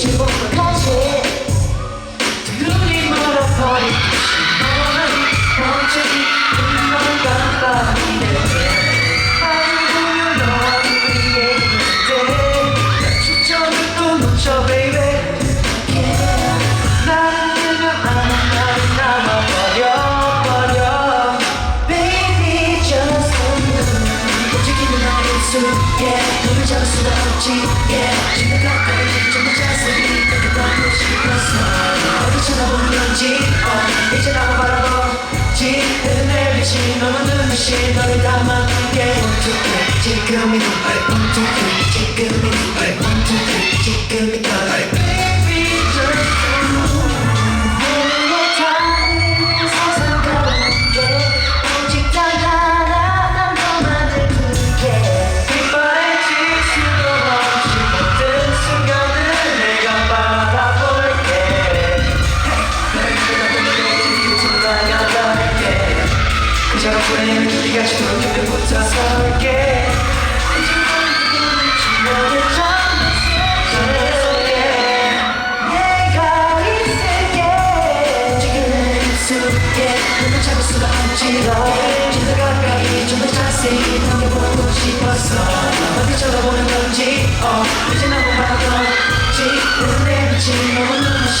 즐겁고 사실 눈이 멀어버린 시간이 멈추지 눈만 깜빡이네 한국을 너를 위해 이제 추천을 놓쳐 baby 나는 그냥 아무 말이 남아버려 버려 baby just hold me 움직이는 나의 입술 yeah 눈을 잡을 수가 없지 yeah. 어 이제 나만 바라보지 내 빛이 너무 눈부신 너를 담아둘게 어떻게 지금이 어떻게 지금이 어떻게 지금이 Baby 속에 내가 있을게 지금 익숙해 눈을 잡을 수가 없지롱 좀더 가까이 좀더 자세히 넘겨보고 싶었어 어디 쳐다보는 건지 어 이제 너무 바라보지 내 빛이 너무 눈부신